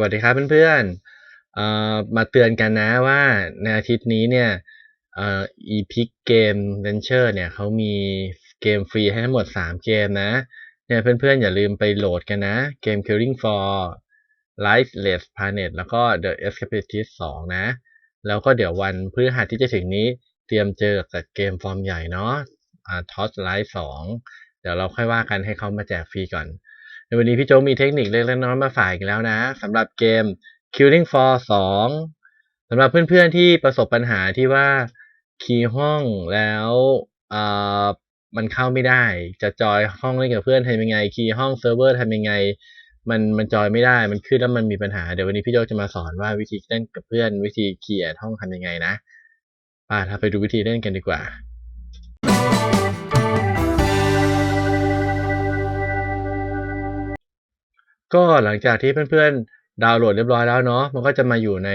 วัสดีครับเพื่อนๆเอ่อมาเตือนกันนะว่าในอาทิตย์นี้เนี่ยอ่อ Epic Game Launcher เนี่ยเขามีเกมฟรีให้ทั้งหมด 3 เกมนะเนี่ยเพื่อนๆ อย่าลืมไปโหลดกันนะ เกม Killing for Lightless Planet แล้วก็ The Escapist 2 นะ แล้วก็เดี๋ยววันพฤหัสที่จะถึงนี้เตรียมเจอกับเกมฟอร์มใหญ่เนาะอ่า Torchlight 2เดี๋ยวเราค่อยว่ากันให้เขามาแจกฟรีก่อน ในวันนี้พี่โจมีเทคนิคเล็กๆน้อยๆมาฝากอีกแล้วนะสำหรับเกม Killing Floor 2สำหรับเพื่อนๆที่ประสบปัญหาที่ว่าคีย์ห้องแล้วอ่อมันเข้าไม่ได้ จะจอยห้องเล่นกับเพื่อนทำยังไง คีย์ห้องเซิร์ฟเวอร์ทำยังไง มันมันจอยไม่ได้ มันขึ้นแล้วมันมีปัญหา เดี๋ยววันนี้พี่โจจะมาสอนว่าวิธีเล่นกับเพื่อน วิธีเคลียร์ห้องทำยังไงนะป่าถ้าไปดูวิธีเล่นกันดีกว่า ก็หลังจากที่เพื่อนๆ ดาวน์โหลดเรียบร้อยแล้วเนาะ มันก็จะมาอยู่ใน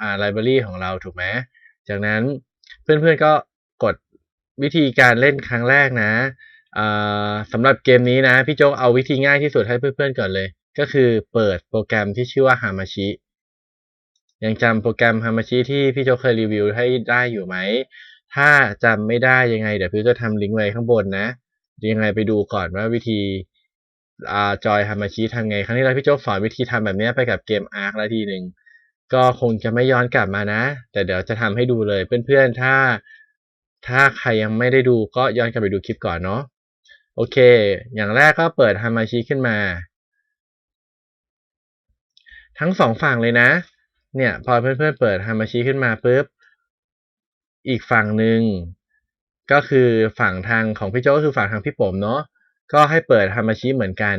อ่าไลบรารีของเราถูกไหม จากนั้นเพื่อนๆ ก็กดวิธีการเล่นครั้งแรกนะสำหรับเกมนี้นะ พี่โจ๊กเอาวิธีง่ายที่สุดให้เพื่อนๆ ก่อนเลย ก็คือเปิดโปรแกรมที่ชื่อว่า Hamachi ยังจำโปรแกรม Hamachi ที่พี่โจ๊กเคยรีวิวให้ได้อยู่ไหม ถ้าจำไม่ได้ยังไง เดี๋ยวพี่จะทำลิงก์ไว้ข้างบนนะ ยังไงไปดูก่อนว่าวิธี จอยฮามาชิทำไง ครั้งที่แล้วพี่โจ๊กสอนวิธีทำแบบนี้ไปกับเกมอาร์คแล้วทีหนึ่งก็คงจะไม่ย้อนกลับมานะ แต่เดี๋ยวจะทำให้ดูเลยเพื่อนๆ ถ้า ถ้าใครยังไม่ได้ดูก็ย้อนกลับไปดูคลิปก่อนเนาะโอเค อย่างแรกก็เปิดฮามาชิขึ้นมา ทั้งสองฝั่งเลยนะ เนี่ยพอเพื่อนๆเปิดฮามาชิขึ้นมาปุ๊บอีกฝั่งหนึ่งก็คือฝั่งทางของพี่โจ้ก็คือฝั่งทางพี่ผมเนาะ ก็ให้เปิดฮามาชิเหมือนกัน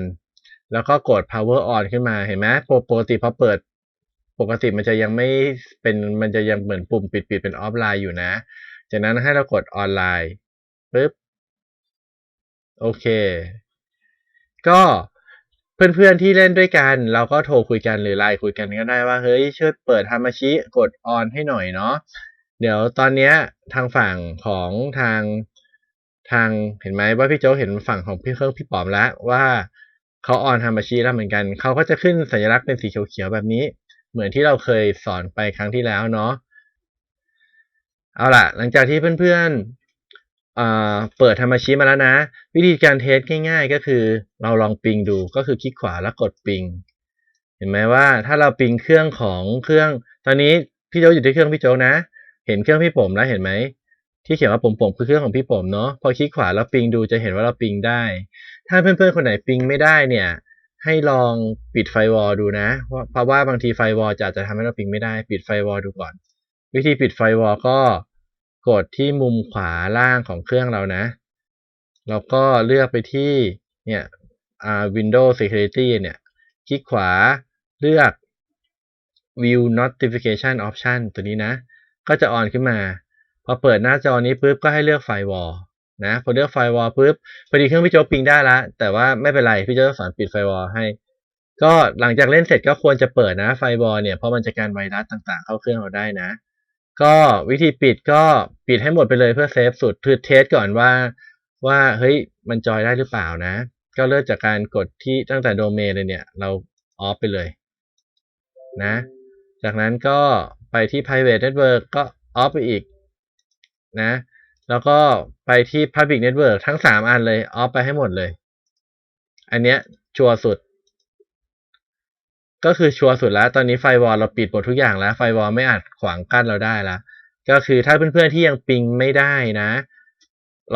แล้วก็กด power on ขึ้นมาเห็นไหมปกติพอเปิด ปกติมันจะยังไม่เป็นมันจะยังเหมือนปุ่มปิดปิดเป็นออฟไลน์อยู่นะ จากนั้นให้เรากดออนไลน์ปึ๊บโอเค ก็เพื่อนๆที่เล่นด้วยกัน เราก็โทรคุยกันหรือไลน์คุยกันก็ได้ว่าเฮ้ยช่วยเปิดฮามาชิกดออนให้หน่อยเนาะเดี๋ยวตอนเนี้ยทางฝั่งของทาง ทางเห็นไหมว่าพี่โจกเห็นฝั่งของพี่เครื่องพี่ป๋อมแล้วว่าเขาออนทำอาชีพแล้วเหมือนกันเขาก็จะขึ้นสัญลักษณ์เป็นสีเขียวๆแบบนี้ เหมือนที่เราเคยสอนไปครั้งที่แล้วเนาะเอาล่ะ หลังจากที่เพื่อนๆเเปิดทำอาชีพมาแล้วนะ วิธีการเทสง่ายๆ ก็คือเราลองปิงดูก็คือคลิกขวาแล้วกดปิง เห็นไหมว่าถ้าเราปิงเครื่องของเครื่อง ตอนนี้พี่โจกอยู่ที่เครื่องพี่โจกนะ เห็นเครื่องพี่ผมแล้วเห็นไหม ที่เขียนว่าผมผมคือเครื่องของพี่ผมเนาะพอคลิกขวาแล้วปิงดูจะเห็นว่าเราปิงได้ ถ้าเพื่อนๆคนไหนปิงไม่ได้เนี่ย ให้ลองปิดไฟวอลดูนะเพราะว่าบางทีไฟวอลจะอาจจะทำให้เราปิงไม่ได้ ปิดไฟวอลดูก่อน วิธีปิดไฟวอลก็กดที่มุมขวาล่างของเครื่องเรานะ แล้วก็เลือกไปที่เนี่ยอ่า Windows Security เนี่ย คลิกขวาเลือก View Notification Option ตัวนี้นะ ก็จะออนขึ้นมา พอเปิดหน้าจอนี้ปุ๊บก็ให้เลือกไฟวอลนะพอเลือกไฟวอลปุ๊บพอดีเครื่องพี่โจปิงได้ละแต่ว่าไม่เป็นไรพี่โจสอนปิดไฟวอลให้ ก็หลังจากเล่นเสร็จก็ควรจะเปิดนะไฟวอลเนี่ยเพราะมันจะการไวรัสต่างๆ เข้าเครื่องเราได้นะ ก็วิธีปิดก็ปิดให้หมดไปเลยเพื่อเซฟสุดคือเทสก่อนว่าว่าเฮ้ยมันจอยได้หรือเปล่านะ ก็เริ่มจากการกดที่ตั้งแต่โดเมนเลยเนี่ย เราออฟไปเลยนะ จากนั้นก็ไปที่ private network ก็ออฟไปอีก นะ แล้วก็ไปที่ public network ทั้งสามอันเลย ออฟไปให้หมดเลย อันเนี้ย ชัวร์สุด ก็คือชัวร์สุดแล้ว ตอนนี้ไฟวอลเราปิดหมดทุกอย่างแล้ว ไฟวอลไม่อาจขวางกั้นเราได้แล้ว ก็คือถ้าเพื่อนๆที่ยังปิงไม่ได้นะ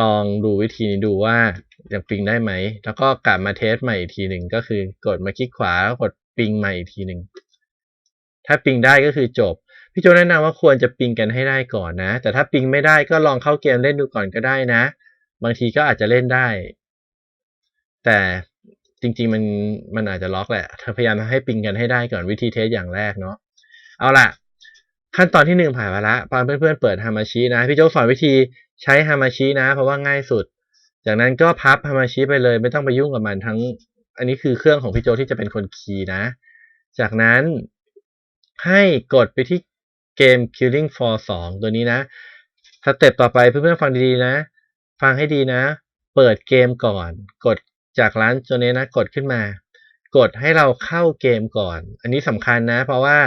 ลองดูวิธีนี้ดูว่ายังปิงได้ไหม แล้วก็กลับมาเทสใหม่อีกทีหนึ่งก็คือกดมาคลิกขวาแล้วกดปิงใหม่อีกทีหนึ่งถ้าปิงได้ก็คือจบ พี่โจแนะนำว่าควรจะปิงกันให้ได้ก่อนนะ แต่ถ้าปิงไม่ได้ก็ลองเข้าเกมเล่นดูก่อนก็ได้นะ บางทีก็อาจจะเล่นได้ แต่จริงๆมันมันอาจจะล็อกแหละเธอพยายามให้ปิงกันให้ได้ก่อนวิธีเทสอย่างแรกเนาะเอาล่ะ ขั้นตอนที่หนึ่งผ่านไปละพอเพื่อนๆเปิดฮามาชินะ พี่โจสอนวิธีใช้ฮามาชินะ เพราะว่าง่ายสุด จากนั้นก็พับฮามาชิไปเลย ไม่ต้องไปยุ่งกับมันทั้ง อันนี้คือเครื่องของพี่โจที่จะเป็นคนคีย์นะ จากนั้นให้กดไปที่ เกม Killing for 2 ตัวนี้นะ สเต็ปต่อไปเพื่อนๆฟังดีๆนะ ฟังให้ดีนะ เปิดเกมก่อน กดจากร้านตัวนี้นะ กดขึ้นมา กดให้เราเข้าเกมก่อน อันนี้สำคัญนะ เพราะว่า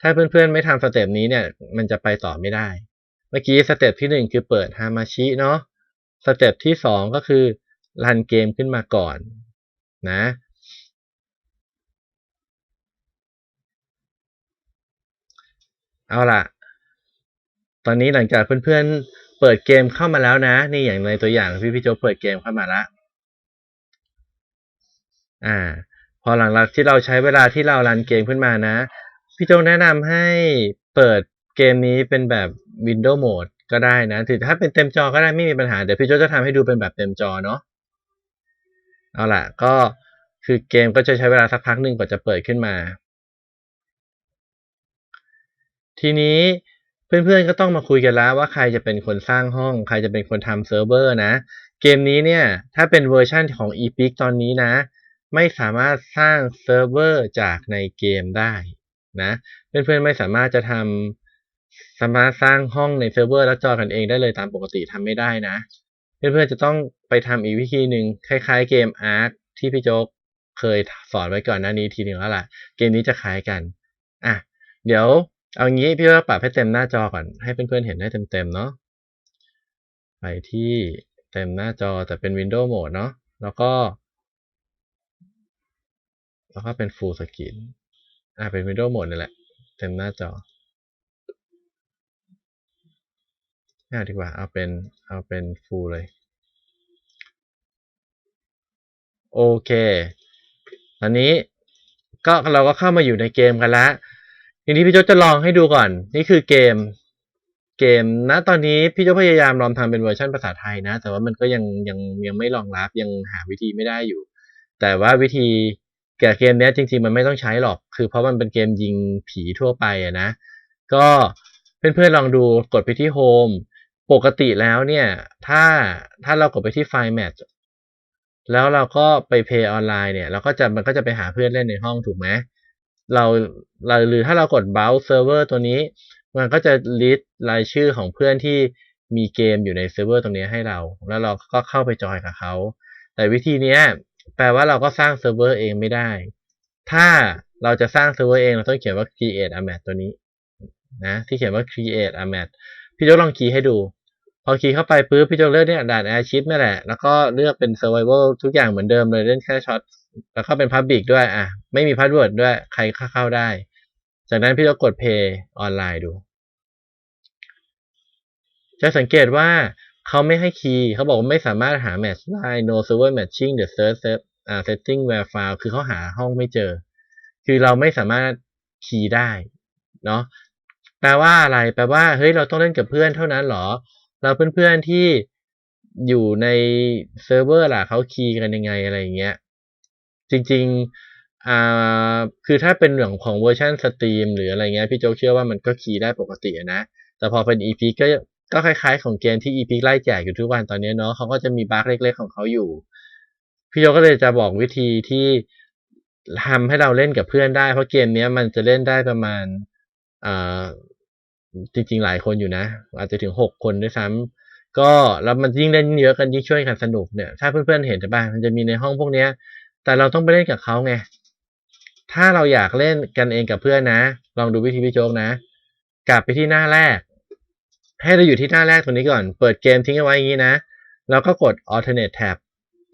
ถ้าเพื่อนๆไม่ทำสเต็ปนี้เนี่ย มันจะไปต่อไม่ได้ เมื่อกี้สเต็ปที่หนึ่งคือเปิดฮามาชิเนาะ สเต็ปที่สองก็คือรันเกมขึ้นมาก่อนนะ เอาล่ะ ตอนนี้หลังจากเพื่อนๆ เปิดเกมเข้ามาแล้วนะ นี่อย่างในตัวอย่างพี่พี่โจเปิดเกมเข้ามาละอ่า พอหลังจากที่เราใช้เวลาที่เรารันเกมขึ้นมานะ พี่โจแนะนำให้เปิดเกมนี้เป็นแบบ Windows Mode ก็ได้นะ ถือถ้าเป็นเต็มจอก็ได้ไม่มีปัญหา เดี๋ยวพี่โจจะทำให้ดูเป็นแบบเต็มจอเนาะ เอาล่ะ ก็คือเกมก็จะใช้เวลาสักพักหนึ่งกว่าจะเปิดขึ้นมา ทีนี้เพื่อนๆก็ต้องมาคุยกันแล้วว่าใครจะเป็นคนสร้างห้อง ใครจะเป็นคนทำเซิร์ฟเวอร์นะ เกมนี้เนี่ย ถ้าเป็นเวอร์ชั่นของ Epic ตอนนี้นะ ไม่สามารถสร้างเซิร์ฟเวอร์จากในเกมได้นะ เพื่อนๆไม่สามารถจะทำสามารถสร้างห้องในเซิร์ฟเวอร์แล้วจอกันเองได้เลยตามปกติทำไม่ได้นะ เพื่อนๆจะต้องไปทำอีกวิธีหนึ่งคล้ายๆเกม Ark ที่พี่โจ๊กเคยสอนไว้ก่อนหน้านี้ทีหนึ่งแล้วล่ะ เกมนี้จะคล้ายกัน อะ เดี๋ยว เอางี้พี่ว่าปรับให้เต็มหน้าจอก่อน ให้เพื่อนๆเห็นได้เต็มๆเนาะ ไปที่เต็มหน้าจอแต่เป็น Windows Mode เนาะ แล้วก็ แล้วก็เป็น Full Screen อะเป็น Windows Mode นี่แหละ เต็มหน้าจอไม่เอาดีกว่า เอาเป็น เอาเป็น Full เลย โอเค ตอนนี้ก็เราก็เข้ามาอยู่ในเกมกันแล้ว ทีนี้พี่โจจะลองให้ดูก่อน นี่คือเกม เกมณตอนนี้พี่โจพยายามลองทำเป็นเวอร์ชันภาษาไทยนะ แต่ว่ามันก็ยังยังยังไม่รองรับยังหาวิธีไม่ได้อยู่ แต่ว่าวิธีแก่เกมนี้จริงๆมันไม่ต้องใช้หรอก คือเพราะมันเป็นเกมยิงผีทั่วไปอะนะ ก็เพื่อนๆลองดูกดไปที่โฮมปกติแล้วเนี่ย ถ้าถ้าเรากดไปที่ไฟล์แมทแล้วเราก็ไปเพย์ออนไลน์เนี่ยเราก็จะมันก็จะไปหาเพื่อนเล่นในห้องถูกไหม เราเราหรือถ้าเรากด browse server ตัวนี้ มันก็จะ list รายชื่อของเพื่อนที่มีเกมอยู่ในเซิร์ฟเวอร์ตรงนี้ให้เรา แล้วเราก็เข้าไปจอยกับเขา แต่วิธีนี้แปลว่าเราก็สร้างเซิร์ฟเวอร์เองไม่ได้ ถ้าเราจะสร้างเซิร์ฟเวอร์เองเราต้องเขียนว่า create a mat ตัวนี้นะที่เขียนว่า create a mat พี่โจลองคีย์ให้ดู พอคีย์เข้าไปปุ๊บพี่โจเลือกเนี่ยด่าน airship นี่แหละ แล้วก็เลือกเป็น survival ทุกอย่างเหมือนเดิมเลยเล่นแค่ช็อต แล้วก็เป็น Public ด้วย อะ ไม่มีพาสเวิร์ดด้วย ใครเข้าได้ จากนั้นพี่จะกด Pay ออนไลน์ดู จะสังเกตว่าเขาไม่ให้คีย์เขาบอกว่าไม่สามารถหาแมทช์ได้ no server matching the search set อ่า setting where file คือเขาหาห้องไม่เจอ คือเราไม่สามารถคีย์ได้ เนาะแปลว่าอะไร แปลว่า เฮ้ย เราต้องเล่นกับเพื่อนเท่านั้นหรอ เราเพื่อนๆที่อยู่ในเซิร์ฟเวอร์ล่ะเขาคีย์กันยังไงอะไรอย่างเงี้ย จริงๆอ่าคือถ้าเป็นเรื่องของเวอร์ชันสตรีมหรืออะไรเงี้ยพี่โจเชื่อว่ามันก็คีย์ได้ปกตินะ แต่พอเป็น EP ก็ก็คล้ายๆของเกมที่ EP ไล่แจกอยู่ทุกวันตอนนี้เนาะเขาก็จะมีบั๊กเล็กๆของเขาอยู่ พี่โจก็เลยจะบอกวิธีที่ทำให้เราเล่นกับเพื่อนได้ เพราะเกมนี้มันจะเล่นได้ประมาณอ่าจริงๆหลายคนอยู่นะ อาจจะถึงหกคนด้วยซ้ำก็แล้วมันยิ่งเล่นเยอะกันยิ่งช่วยกันสนุกเนี่ย ถ้าเพื่อนๆเห็นใช่ป่ะมันจะมีในห้องพวกเนี้ย แต่เราต้องไปเล่นกับเขาไง ถ้าเราอยากเล่นกันเองกับเพื่อนนะ ลองดูวิธีพี่โจ๊กนะ กลับไปที่หน้าแรก ให้เราอยู่ที่หน้าแรกตรงนี้ก่อน เปิดเกมทิ้งเอาไว้อย่างนี้นะ แล้วก็กด alternate tab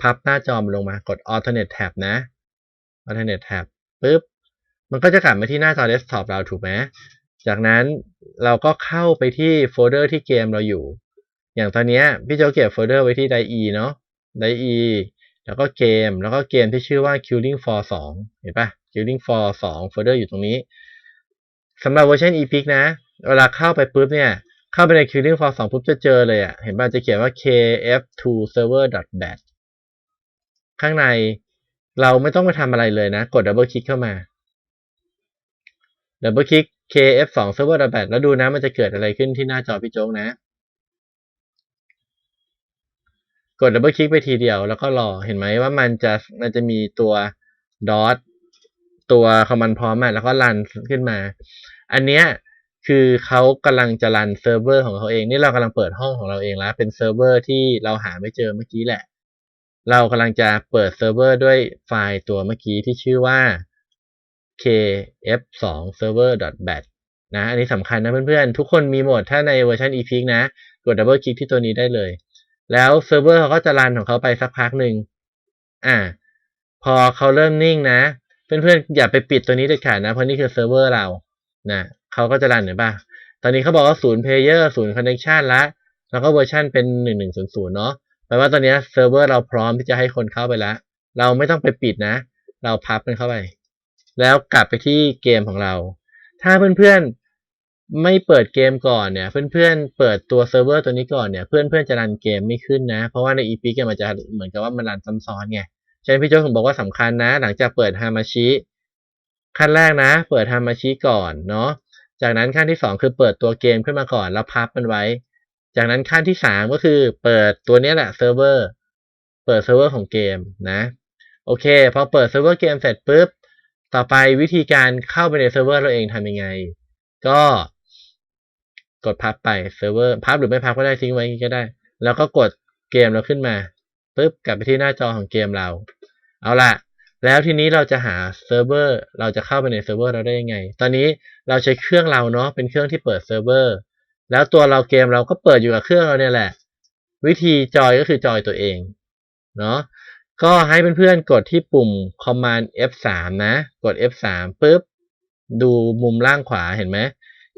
พับหน้าจอมลงมา กด alternate tab นะ alternate tab ปุ๊บ มันก็จะกลับมาที่หน้าจอเดสก์ท็อปเราถูกไหมจากนั้นเราก็เข้าไปที่โฟลเดอร์ที่เกมเราอยู่ อย่างตอนนี้พี่โจเก็บโฟลเดอร์ไว้ที่ DIE เนาะ DIE แล้วก็เกม แล้วก็เกมที่ชื่อว่า Killing for 2 เห็นปะ Killing for 2โฟลเดอร์อยู่ตรงนี้สำหรับเวอร์ชัน Epic นะ เวลาเข้าไปปุ๊บเนี่ย เข้าไปใน Killing for 2 ปุ๊บจะเจอเลยอะ่ะ เห็นป่ะจะเขียนว่า kf2 server.bat ข้างในเราไม่ต้องไปทำอะไรเลยนะ กดดับเบิลคลิกเข้ามาดับเบิลคลิก kf2 server.bat แล้วดูนะมันจะเกิดอะไรขึ้นที่หน้าจอพี่โจ๊กนะ กดดับเบิลคลิกไปทีเดียวแล้วก็รอเห็นไหมว่ามันจะมันจะมีตัว dot ตัวคอมมานพร้อมแล้วก็รันขึ้นมา อันเนี้ยคือเขากำลังจะรันเซิร์ฟเวอร์ของเขาเอง นี่เรากำลังเปิดห้องของเราเองแล้ว เป็นเซิร์ฟเวอร์ที่เราหาไม่เจอเมื่อกี้แหละ เรากำลังจะเปิดเซิร์ฟเวอร์ด้วยไฟล์ตัวเมื่อกี้ที่ชื่อว่า kf2 server.bat นะ อันนี้สำคัญนะเพื่อนๆ ทุกคนมีหมดถ้าในเวอร์ชัน epic นะ กดดับเบิลคลิกที่ตัวนี้ได้เลย แล้วเซิร์ฟเวอร์เขาก็จะรันของเขาไปสักพักหนึ่งอ่า พอเขาเริ่มนิ่งนะ เพื่อนๆอย่าไปปิดตัวนี้เด็ดขาดนะ เพราะนี่คือเซิร์ฟเวอร์เรานะเขาก็จะรันเห็นปะตอนนี้เขาบอกว่าศูนย์เพลเยอร์ศูนย์คอนเนคชันละ แล้วก็เวอร์ชันเป็นหนึ่งหนึ่งศูนย์ศูนย์เนาะแปลว่าตอนนี้เซิร์ฟเวอร์เราพร้อมที่จะให้คนเข้าไปแล้ว เราไม่ต้องไปปิดนะ เราพับมันเข้าไป แล้วกลับไปที่เกมของเรา ถ้าเพื่อนๆ ไม่เปิดเกมก่อนเนี่ยเพื่อนๆเปิดตัวเซิร์ฟเวอร์ตัวนี้ก่อนเนี่ยเพื่อนๆจะรันเกมไม่ขึ้นนะ เพราะว่าใน EP เกมมันจะเหมือนกับว่ามันรันซ้ำซ้อนไงฉะนั้นพี่โจ้ถึงบอกว่าสำคัญนะ หลังจากเปิดฮามาชิขั้นแรกนะ เปิดฮามาชิก่อนเนาะจากนั้นขั้นที่สองคือเปิดตัวเกมขึ้นมาก่อนแล้วพับมันไว้ จากนั้นขั้นที่สามก็คือเปิดตัวนี้แหละเซิร์ฟเวอร์เปิดเซิร์ฟเวอร์ของเกมนะโอเคพอเปิดเซิร์ฟเวอร์เกมเสร็จปุ๊บต่อไปวิธีการเข้าไปในเซิร์ฟเวอร์เราเองทำยังไง ก็ กดพับไปเซิร์ฟเวอร์พับหรือไม่พับก็ได้ทิ้งไว้อย่างนี้ก็ได้ แล้วก็กดเกมเราขึ้นมาปุ๊บกลับไปที่หน้าจอของเกมเรา เอาละแล้วทีนี้เราจะหาเซิร์ฟเวอร์เราจะเข้าไปในเซิร์ฟเวอร์เราได้ยังไง ตอนนี้เราใช้เครื่องเราเนาะเป็นเครื่องที่เปิดเซิร์ฟเวอร์แล้วตัวเราเกมเราก็เปิดอยู่กับเครื่องเราเนี่ยแหละ วิธีจอยก็คือจอยตัวเองเนาะก็ให้เพื่อนๆกดที่ปุ่ม command F3 นะ กด F3 ปุ๊บ ดูมุมล่างขวาเห็นไหม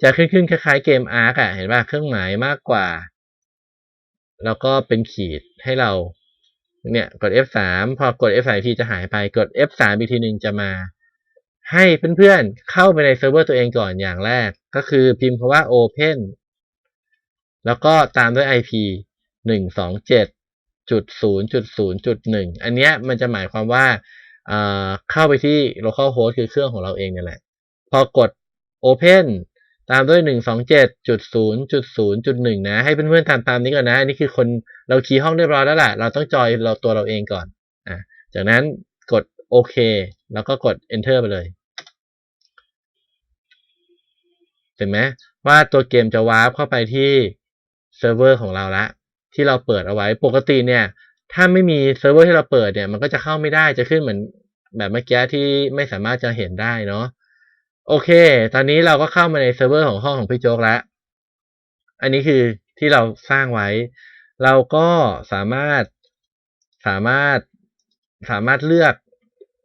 จะขึ้นขึ้นคล้ายๆเกม Ark อะเห็นป่ะเครื่องหมายมากกว่า แล้วก็เป็นขีดให้เรา เนี่ย กด F3 พอกด F3 ทีจะหายไปกด F3 อีกทีหนึ่งจะมา ให้เพื่อนๆเข้าไปในเซิร์ฟเวอร์ตัวเองก่อนอย่างแรก ก็คือพิมพ์คำว่า open แล้วก็ตามด้วย IP หนึ่งสองเจ็ดจุดศูนย์จุดศูนย์จุดหนึ่งอันเนี้ยมันจะหมายความว่าเข้าไปที่ local host คือเครื่องของเราเองนี่แหละ พอกด open ตามด้วยหนึ่งสองเจ็ดจุดศูนย์จุดศูนย์จุดหนึ่งนะ ให้เพื่อนๆทำตามนี้ก่อนนะอันนี้คือคนเราคีย์ห้องเรียบร้อยแล้วแหละเราต้องจอยเราตัวเราเองก่อนอะจากนั้นกดโอเคแล้วก็กด enter ไปเลยเห็นไหมว่าตัวเกมจะวาร์ปเข้าไปที่เซิร์ฟเวอร์ของเราละ ที่เราเปิดเอาไว้ปกติเนี่ย ถ้าไม่มีเซิร์ฟเวอร์ที่เราเปิดเนี่ย มันก็จะเข้าไม่ได้จะขึ้นเหมือนแบบเมื่อกี้ที่ไม่สามารถจะเห็นได้เนาะ โอเค ตอนนี้เราก็เข้ามาในเซิร์ฟเวอร์ของห้องของพี่โจ๊กแล้ว อันนี้คือที่เราสร้างไว้ เราก็สามารถสามารถสามารถเลือก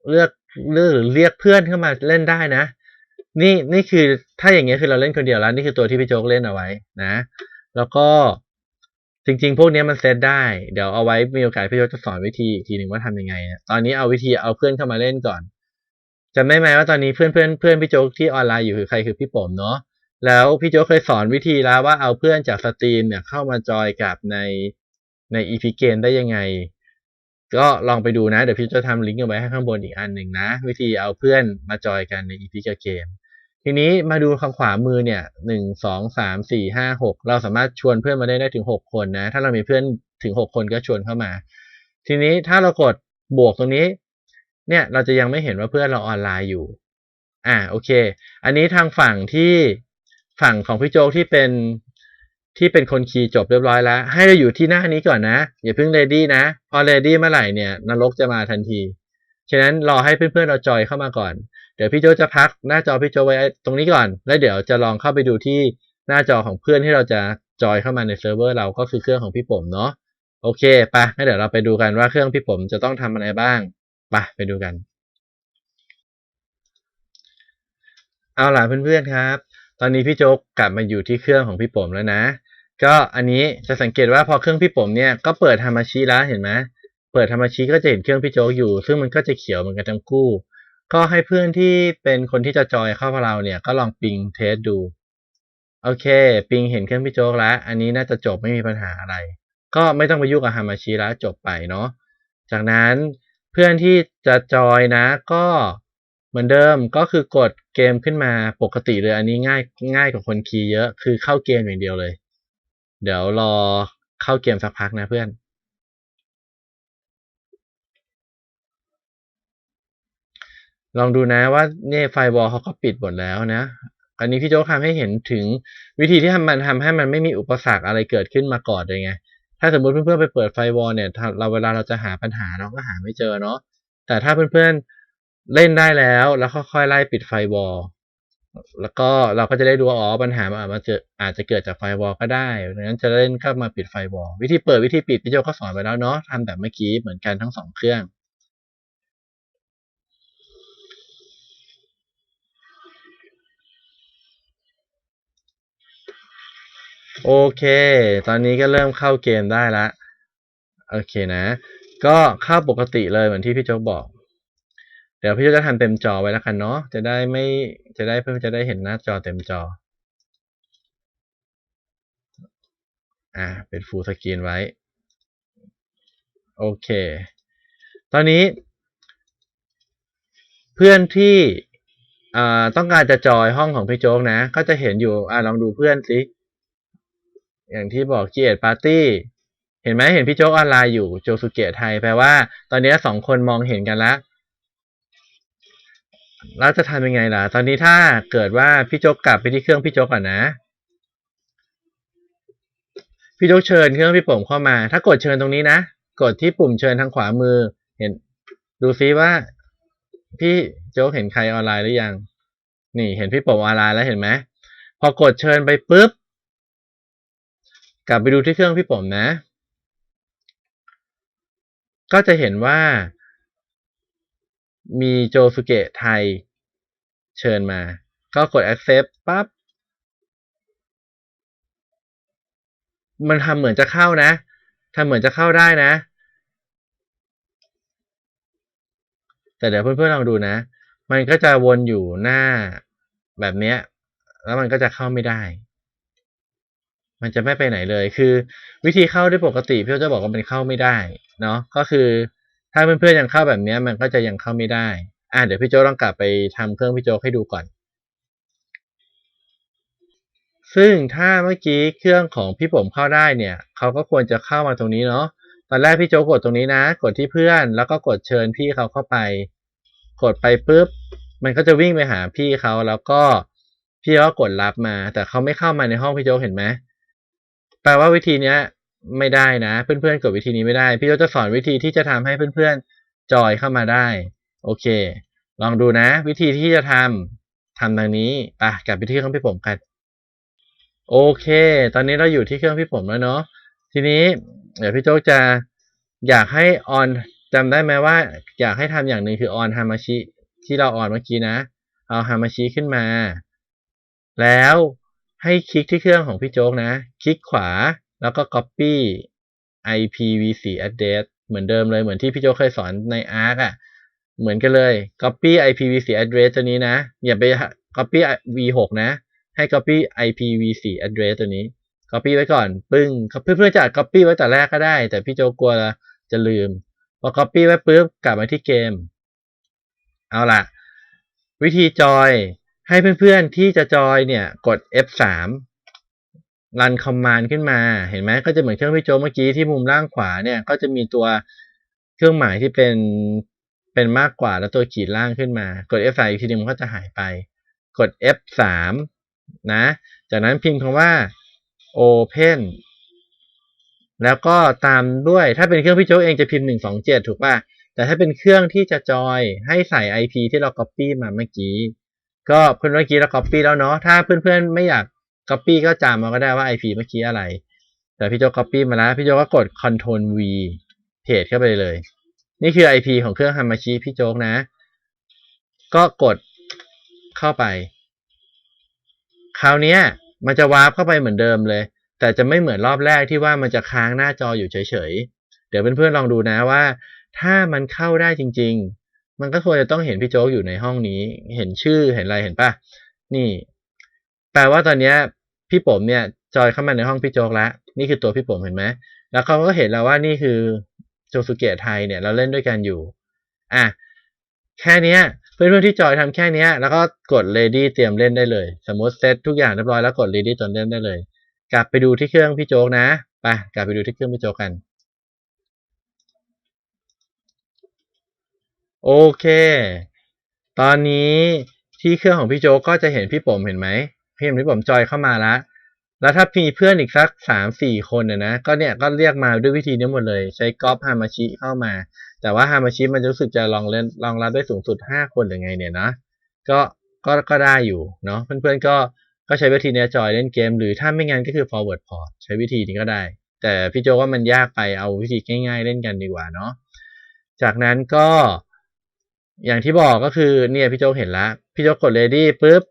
เลือกเลือกหรือเรียกเพื่อนเข้ามาเล่นได้นะ นี่นี่คือถ้าอย่างเงี้ยคือเราเล่นคนเดียวแล้วนี่คือตัวที่พี่โจ๊กเล่นเอาไว้นะ แล้วก็จริง ๆ พวกนี้มันเซตได้ เดี๋ยวเอาไว้มีโอกาสพี่โจ๊กจะสอนวิธีอีกทีหนึ่งว่าทำยังไงนะตอนนี้เอาวิธีเอาเพื่อนเข้ามาเล่นก่อน จำได้ไหมว่าตอนนี้เพื่อนเพื่อนเพื่อนพี่โจ๊กที่ออนไลน์อยู่คือใครคือพี่ผมเนาะแล้วพี่โจ๊กเคยสอนวิธีแล้วว่าเอาเพื่อนจากสตรีมเนี่ยเข้ามาจอยกับในใน EP เกมได้ยังไง ก็ลองไปดูนะ เดี๋ยวพี่จะทำลิงก์เอาไว้ให้ข้างบนอีกอันหนึ่งนะ วิธีเอาเพื่อนมาจอยกันใน EP เกมทีนี้มาดูข้างขวามือเนี่ยหนึ่งสองสามสี่ห้าหกเราสามารถชวนเพื่อนมาได้ได้ถึงหกคนนะ ถ้าเรามีเพื่อนถึงหกคนก็ชวนเข้ามา ทีนี้ถ้าเรากดบวกตรงนี้ เนี่ยเราจะยังไม่เห็นว่าเพื่อนเราออนไลน์อยู่ อ่าโอเค อันนี้ทางฝั่งที่ฝั่งของพี่โจ๊กที่เป็นที่เป็นคนคีย์จบเรียบร้อยแล้ว ให้เราอยู่ที่หน้านี้ก่อนนะ อย่าเพิ่งเรดี้นะ พอเรดี้เมื่อไหร่เนี่ยนรกจะมาทันที ฉะนั้นรอให้เพื่อนๆเราจอยเข้ามาก่อน เดี๋ยวพี่โจจะพักหน้าจอพี่โจไว้ตรงนี้ก่อน แล้วเดี๋ยวจะลองเข้าไปดูที่หน้าจอของเพื่อนที่เราจะจอยเข้ามาในเซิร์ฟเวอร์เราก็คือเครื่องของพี่ผมเนาะโอเคปะงั้นเดี๋ยวเราไปดูกันว่าเครื่องพี่ผมจะต้องทำอะไรบ้าง ปะไปดูกัน เอาล่ะเพื่อนๆครับ ตอนนี้พี่โจ๊กกลับมาอยู่ที่เครื่องของพี่ผมแล้วนะ ก็อันนี้จะสังเกตว่าพอเครื่องพี่ผมเนี่ยก็เปิดธรรมาชิแล้วเห็นไหมเปิดธรรมาชิก็จะเห็นเครื่องพี่โจ๊กอยู่ ซึ่งมันก็จะเขียวเหมือนกันทั้งคู่ ก็ให้เพื่อนที่เป็นคนที่จะจอยเข้ากับเราเนี่ยก็ลองปิงเทสดูโอเค ปิงเห็นเครื่องพี่โจ๊กแล้ว อันนี้น่าจะจบไม่มีปัญหาอะไร ก็ไม่ต้องไปยุ่งกับฮามาชิแล้วจบไปเนาะ จากนั้น เพื่อนที่จะจอยนะก็เหมือนเดิมก็คือกดเกมขึ้นมาปกติเลยอันนี้ง่ายง่ายกว่าคนคีย์เยอะคือเข้าเกมอย่างเดียวเลย เดี๋ยวรอเข้าเกมสักพักนะเพื่อนลองดูนะว่าเนี่ยไฟวอลเขาก็ปิดหมดแล้วนะ อันนี้พี่โจ๊กทำให้เห็นถึงวิธีที่ทำมันทำให้มันไม่มีอุปสรรคอะไรเกิดขึ้นมาก่อนเลยไง ถ้าสมมติเพื่อนๆไปเปิดไฟวอลเนี่ยเราเวลาเราจะหาปัญหาเราก็หาไม่เจอเนาะแต่ถ้าเพื่อนๆเล่นได้แล้วแล้วค่อยๆไล่ปิดไฟวอลแล้วก็เราก็จะได้ดูว่าอ๋อปัญหามันอาจจะเจอาจจะเกิดจากไฟวอลก็ได้ดังนั้นจะเล่นก็มาปิดไฟวอลวิธีเปิดวิธีปิดพี่โจก็สอนไปแล้วเนาะทำแบบเมื่อกี้เหมือนกันทั้งสองเครื่อง โอเค ตอนนี้ก็เริ่มเข้าเกมได้ละ โอเคนะ ก็เข้าปกติเลยเหมือนที่พี่โจ๊กบอก เดี๋ยวพี่โจ๊กจะทำเต็มจอไว้แล้วกันเนาะ จะได้ไม่จะได้เพื่อนจะได้เห็นหน้าจอเต็มจอ อ่า เป็นฟูลสกรีนไว้ โอเค ตอนนี้ เพื่อนที่อ่าต้องการจะจอยห้องของพี่โจ๊กนะ ก็จะเห็นอยู่อ่าลองดูเพื่อนสิ อย่างที่บอกเกียรติปาร์ตี้เห็นไหมเห็นพี่โจ๊กออนไลน์อยู่โจสุเกะไทยแปลว่า ตอนนี้สองคนมองเห็นกันแล้วแล้วจะทำยังไงล่ะ ตอนนี้ถ้าเกิดว่าพี่โจ๊กกลับไปที่เครื่องพี่โจ๊กก่อนนะ พี่โจ๊กเชิญเครื่องพี่ผมเข้ามา ถ้ากดเชิญตรงนี้นะ กดที่ปุ่มเชิญทางขวามือ เห็น ดูซิว่า พี่โจ๊กเห็นใครออนไลน์หรือยัง นี่เห็นพี่ผมออนไลน์แล้วเห็นไหมพอกดเชิญไปปุ๊บ กลับไปดูที่เครื่องพี่ผมนะ ก็จะเห็นว่า มีโจสุเกะไทย เชิญมา ก็กด accept ปั๊บ มันทำเหมือนจะเข้านะทำเหมือนจะเข้าได้นะ แต่เดี๋ยวเพื่อนๆลองดูนะ มันก็จะวนอยู่หน้าแบบเนี้ยแล้วมันก็จะเข้าไม่ได้ มันจะไม่ไปไหนเลย คือวิธีเข้าด้วยปกติพี่จะบอกว่ามันเข้าไม่ได้เนาะก็คือ ถ้าเพื่อนๆยังเข้าแบบนี้มันก็จะยังเข้าไม่ได้อะเดี๋ยวพี่โจต้องกลับไปทำเครื่องพี่โจให้ดูก่อน ซึ่งถ้าเมื่อกี้เครื่องของพี่ผมเข้าได้เนี่ยเขาก็ควรจะเข้ามาตรงนี้เนาะตอนแรกพี่โจกดตรงนี้นะ กดที่เพื่อน แล้วก็กดเชิญพี่เขาเข้าไป กดไปปุ๊บมันก็จะวิ่งไปหาพี่เขาแล้วก็พี่ก็กดรับมา แต่เขาไม่เข้ามาในห้องพี่โจเห็นไหม แปลว่าวิธีเนี้ยไม่ได้นะ เพื่อนๆกดวิธีนี้ไม่ได้ พี่โจกจะสอนวิธีที่จะทำให้เพื่อนๆจอยเข้ามาได้ โอเค ลองดูนะ วิธีที่จะทำทำดังนี้ไปกลับไปที่เครื่องพี่ผมกัน โอเค ตอนนี้เราอยู่ที่เครื่องพี่ผมแล้วเนาะทีนี้เดี๋ยวพี่โจ๊กจะอยากให้ออนจำได้ไหมว่า อยากให้ทำอย่างหนึ่งคือออนฮามาชิที่เราออนเมื่อกี้นะ เอาฮามาชิขึ้นมา แล้ว ให้คลิกที่เครื่องของพี่โจ๊กนะ คลิกขวาแล้วก็ copy IPv4 address เหมือนเดิมเลยเหมือนที่พี่โจ๊กเคยสอนใน Arc อะ เหมือนกันเลย copy IPv4 address ตัวนี้นะ อย่าไป copy v6 นะ ให้ copy IPv4 address ตัวนี้ copy ไว้ก่อน ปึ้งเพื่อนๆจะ copy ไว้แต่แรกก็ได้ แต่พี่โจกลัวจะลืม พอ copy ไว้ปุ๊บกลับมาที่เกม เอาล่ะ วิธีจอย ให้เพื่อนๆที่จะจอยเนี่ยกด F3 รันคอมมานด์ขึ้นมา เห็นไหมก็จะเหมือนเครื่องพี่โจเมื่อกี้ที่มุมล่างขวาเนี่ยก็จะมีตัวเครื่องหมายที่เป็นเป็นมากกว่าแล้วตัวขีดล่างขึ้นมา กด F3 อีกทีนึงมันก็จะหายไป กด F3 นะ จากนั้นพิมพ์คำว่า open แล้วก็ตามด้วยถ้าเป็นเครื่องพี่โจ๊กเองจะพิมพ์ 127 ถูกป่ะ แต่ถ้าเป็นเครื่องที่จะจอยให้ใส่ IP ที่เรา copy มาเมื่อกี้ ก็เพื่อนเมื่อกี้เรา copy แล้วเนาะถ้าเพื่อนๆไม่อยาก copy ก็จำมาก็ได้ว่า IP เมื่อกี้อะไร แต่พี่โจ๊ก copy มาแล้วพี่โจก็กด Ctrl V เพจเข้าไปเลย นี่คือ IP ของเครื่องฮามาชิพี่โจ๊กนะ ก็กดเข้าไป คราวนี้มันจะวาร์ปเข้าไปเหมือนเดิมเลย แต่จะไม่เหมือนรอบแรกที่ว่ามันจะค้างหน้าจออยู่เฉยๆ เดี๋ยวเพื่อนๆลองดูนะว่า ถ้ามันเข้าได้จริง ๆ มันก็ควรจะต้องเห็นพี่โจ๊กอยู่ในห้องนี้ เห็นชื่อเห็นอะไรเห็นปะนี่ แปลว่าตอนนี้พี่ผมเนี่ยจอยเข้ามาในห้องพี่โจ๊กแล้วนี่คือตัวพี่ผมเห็นไหมแล้วเขาก็เห็นแล้วว่านี่คือโจสุเกะไทยเนี่ย เราเล่นด้วยกันอยู่ อะแค่เนี้ย เพื่อนๆที่จอยทำแค่เนี้ย แล้วก็กด ready เตรียมเล่นได้เลย สมมติเซตทุกอย่างเรียบร้อยแล้วกด ready จนเล่นได้เลย กลับไปดูที่เครื่องพี่โจ๊กนะไปกลับไปดูที่เครื่องพี่โจ๊กกัน โอเค ตอนนี้ที่เครื่องของพี่โจก็จะเห็นพี่ผมเห็นไหมพี่เห็นพี่ผมจอยเข้ามาล้วแล้วถ้ามีเพื่อนอีกสักสามสี่คนนะนะก็เนี่ยก็เรียกมาด้วยวิธีนี้หมดเลย ใช้ก๊อปฮามาชิเข้ามา แต่ว่าฮามาชิมันจะรู้สึกจะรองเล่นรองรับได้สูงสุดห้าคนหรือไงเนี่ยนะก็ก็ก็ได้อยู่เนาะเพื่อนๆก็ก็ใช้วิธีเนี้ยจอยเล่นเกม หรือถ้าไม่งั้นก็คือ forward port ใช้วิธีนี้ก็ได้ แต่พี่โจว่ามันยากไปเอาวิธีง่าย ๆ เล่นกันดีกว่าเนาะจากนั้นก็ อย่างที่บอกก็คือเนี่ยพี่โจเห็นแล้วพี่โจกด ready ปุ๊บ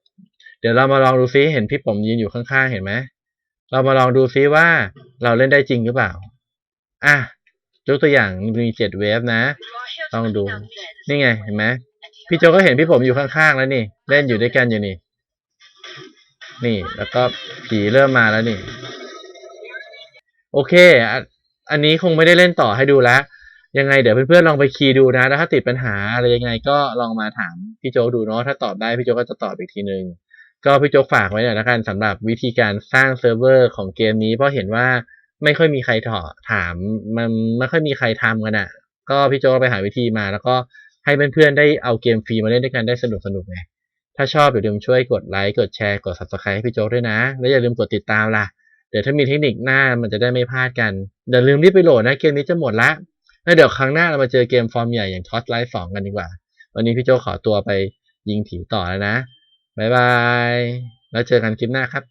เดี๋ยวเรามาลองดูซิเห็นพี่ผมยืนอยู่ข้างๆเห็นไหมเรามาลองดูซิว่าเราเล่นได้จริงหรือเปล่า อะยกตัวอย่างมีเจ็ดเวฟนะลองดู นี่ไงเห็นไหมพี่โจก็เห็นพี่ผมอยู่ข้างๆแล้วนี่ เล่นอยู่ด้วยกันอยู่นี่ นี่ แล้วก็ผีเริ่มมาแล้วนี่ โอเค อันนี้คงไม่ได้เล่นต่อให้ดูแล้ว ยังไงเดี๋ยวเพื่อนๆลองไปคีย์ดูนะแล้วถ้าติดปัญหาอะไรยังไงก็ลองมาถามพี่โจกดูเนาะถ้าตอบได้พี่โจกก็จะตอบอีกทีนึงก็พี่โจกฝากไว้หน่อยละกันสำหรับวิธีการสร้างเซิร์ฟเวอร์ของเกมนี้ เพราะเห็นว่าไม่ค่อยมีใครถอถามมันไม่ค่อยมีใครทำกันอะ ก็พี่โจกไปหาวิธีมา แล้วก็ให้เพื่อนๆได้เอาเกมฟรีมาเล่นด้วยกันได้สนุกสนุกไงถ้าชอบอย่าลืมช่วยกดไลค์กดแชร์กด subscribe ให้พี่โจ๊กด้วยนะ แล้วอย่าลืมกดติดตามล่ะเดี๋ยวถ้ามีเทคนิคหน้ามันจะได้ไม่พลาดกันอย่าลืมรีบไปโหลดนะเกมนี้จะหมดละ แล้วเดี๋ยวครั้งหน้าเรามาเจอเกมฟอร์มใหญ่อย่างท็อตไลฟ์สองกันดีกว่า วันนี้พี่โจขอตัวไปยิงผีต่อแล้วนะ บ๊ายบาย แล้วเจอกันคลิปหน้าครับ